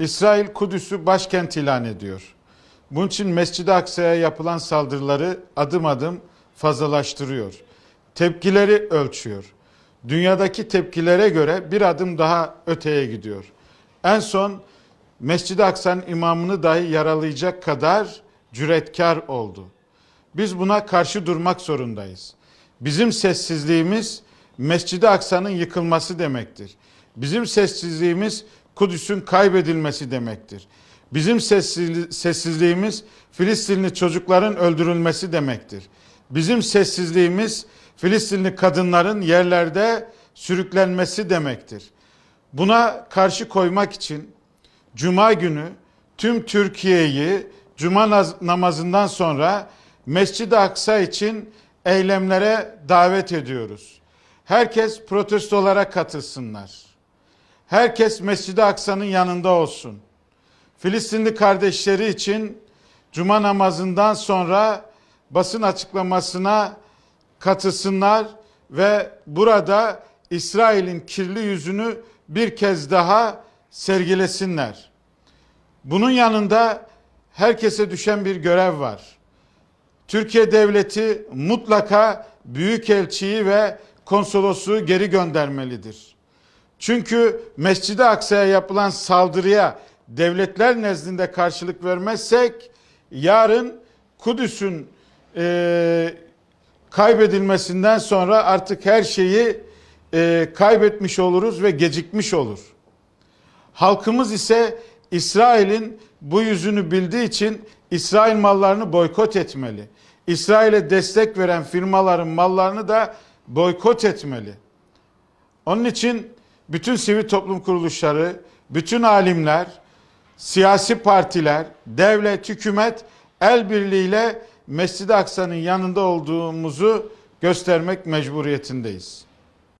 İsrail Kudüs'ü başkent ilan ediyor. Bunun için Mescid-i Aksa'ya yapılan saldırıları adım adım fazlalaştırıyor. Tepkileri ölçüyor. Dünyadaki tepkilere göre bir adım daha öteye gidiyor. En son Mescid-i Aksa'nın imamını dahi yaralayacak kadar cüretkar oldu. Biz buna karşı durmak zorundayız. Bizim sessizliğimiz Mescid-i Aksa'nın yıkılması demektir. Bizim sessizliğimiz Kudüs'ün kaybedilmesi demektir. Bizim sessizli- sessizliğimiz Filistinli çocukların öldürülmesi demektir. Bizim sessizliğimiz Filistinli kadınların yerlerde sürüklenmesi demektir. Buna karşı koymak için Cuma günü tüm Türkiye'yi Cuma namazından sonra Mescid-i Aksa için eylemlere davet ediyoruz. Herkes protestolara katılsınlar. Herkes Mescid-i Aksa'nın yanında olsun. Filistinli kardeşleri için Cuma namazından sonra basın açıklamasına katılsınlar ve burada İsrail'in kirli yüzünü bir kez daha sergilesinler. Bunun yanında herkese düşen bir görev var. Türkiye devleti mutlaka büyükelçiyi ve konsolosu geri göndermelidir. Çünkü Mescid-i Aksa'ya yapılan saldırıya devletler nezdinde karşılık vermezsek yarın Kudüs'ün e, kaybedilmesinden sonra artık her şeyi e, kaybetmiş oluruz ve gecikmiş olur. Halkımız ise İsrail'in bu yüzünü bildiği için İsrail mallarını boykot etmeli. İsrail'e destek veren firmaların mallarını da boykot etmeli. Onun için bütün sivil toplum kuruluşları, bütün alimler, siyasi partiler, devlet, hükümet el birliğiyle Mescid-i Aksa'nın yanında olduğumuzu göstermek mecburiyetindeyiz.